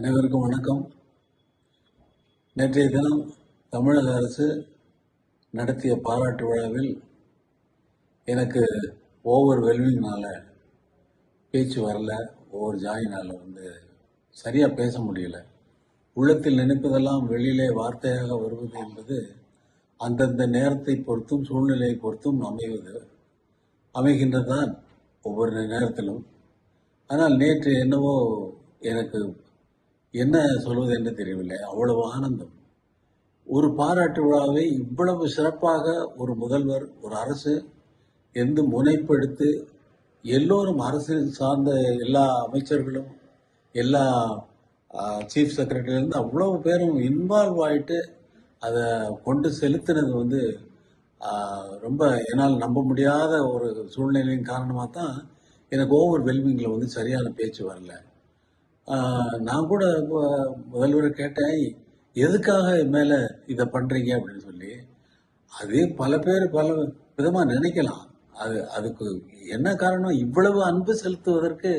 அனைவருக்கும் வணக்கம். நேற்றைய தினம் தமிழக அரசு நடத்திய பாராட்டு விழாவில் எனக்கு ஓவர் வெல்விங்னால பேச்சு வரல ஓவர் ஜாயினால் வந்து சரியாக பேச முடியல. உள்ளத்தில் நினைப்பதெல்லாம் வெளியிலே வார்த்தையாக வருவது என்பது அந்தந்த நேரத்தை பொறுத்தும் சூழ்நிலையை பொறுத்தும் அமைவது அமைகின்றதுதான் ஒவ்வொரு நேரத்திலும். ஆனால் நேற்று என்னவோ எனக்கு என்ன சொல்வது என்று தெரியவில்லை. அவ்வளவு ஆனந்தம். ஒரு பாராட்டு விழாவை இவ்வளவு சிறப்பாக ஒரு முதல்வர் ஒரு அரசு எந்த முனைப்பெடுத்து எல்லோரும் அரசு சார்ந்த எல்லா அமைச்சர்களும் எல்லா சீஃப் செக்ரட்டரியிலேருந்து அவ்வளவு பேரும் இன்வால்வ் ஆயிட்டு அதை கொண்டு செலுத்தினது வந்து ரொம்ப என்னால் நம்ப முடியாத ஒரு சூழ்நிலையின் காரணமாக தான் எனக்கு ஓவர் வெல்விங்கில் வந்து சரியான பேச்சு வரல. நான் கூட முதல்வர் முதல்வரை கேட்டேன் எதுக்காக மேலே இதை பண்ணுறீங்க அப்படின்னு சொல்லி. அது பல பேர் பல விதமாக நினைக்கலாம். அது அதுக்கு என்ன காரணம்? இவ்வளவு அன்பு செலுத்துவதற்கு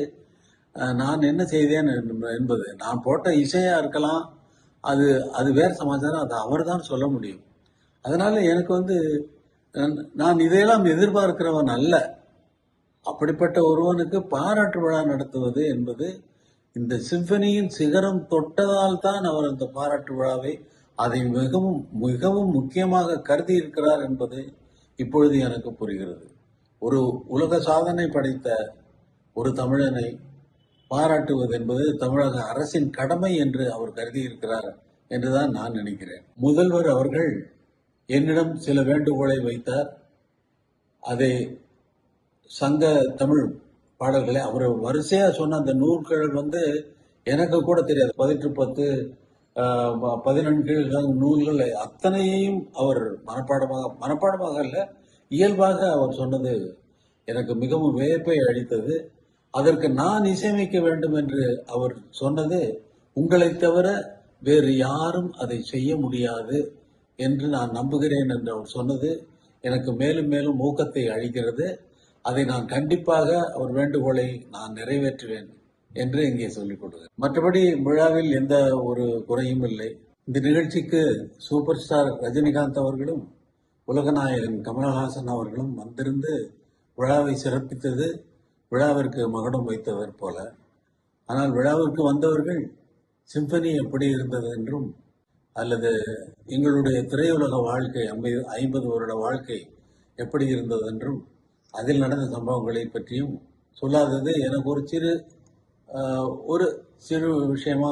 நான் என்ன செய்தேன் என்பது. நான் போட்ட இசையாக இருக்கலாம் அது அது வேறு சமாச்சாரம். அது அவர் தான் சொல்ல முடியும். அதனால் எனக்கு வந்து நான் இதையெல்லாம் எதிர்பார்க்கிறவன் அல்ல. அப்படிப்பட்ட ஒருவனுக்கு பாராட்டு விழா நடத்துவது என்பது இந்த சிம்பனியின் சிகரம் தொட்டதால் தான் அவர் அந்த பாராட்டு விழாவை அதை மிகவும் மிகவும் முக்கியமாக கருதி இருக்கிறார் என்பது இப்பொழுது எனக்கு புரிகிறது. ஒரு உலக சாதனை படைத்த ஒரு தமிழனை பாராட்டுவது என்பது தமிழக அரசின் கடமை என்று அவர் கருதி இருக்கிறார் என்றுதான் நான் நினைக்கிறேன். முதல்வர் அவர்கள் என்னிடம் சில வேண்டுகோளை வைத்தார். அதை சங்க தமிழ் பாடல்களை. அவர் வரிசையாக சொன்ன அந்த நூல்கள் வந்து எனக்கு கூட தெரியாது. பதினெட்டு பத்து பதினெண்டு நூல்கள் அத்தனையையும் அவர் மனப்பாடமாக மனப்பாடமாக இல்லை இயல்பாக அவர் சொன்னது எனக்கு மிகவும் வியப்பை அளித்தது. அதற்கு நான் இசையமைக்க வேண்டும் என்று அவர் சொன்னது உங்களைத் தவிர வேறு யாரும் அதை செய்ய முடியாது என்று நான் நம்புகிறேன் என்று அவர் சொன்னது எனக்கு மேலும் மேலும் ஊக்கத்தை அளிக்கிறது. அதை நான் கண்டிப்பாக அவர் வேண்டுகோளை நான் நிறைவேற்றுவேன் என்று இங்கே சொல்லிக் கொடுக்கிறேன் மற்றபடி விழாவில் எந்த ஒரு குறையும் இல்லை. இந்த நிகழ்ச்சிக்கு சூப்பர் ஸ்டார் ரஜினிகாந்த் அவர்களும் உலகநாயகன் கமலஹாசன் அவர்களும் வந்திருந்து விழாவை சிறப்பித்தது விழாவிற்கு மகுடம் வைத்தவர் போல. ஆனால் விழாவிற்கு வந்தவர்கள் சிம்பனி எப்படி இருந்தது? என்றும் அல்லது எங்களுடைய திரையுலக வாழ்க்கை ஐம்பது ஐம்பது வருட வாழ்க்கை எப்படி இருந்தது? என்றும் அதில் நடந்த சம்பவங்களை பற்றியும் சொல்லாதது எனக்கு ஒரு சிறு ஒரு சிறு விஷயமா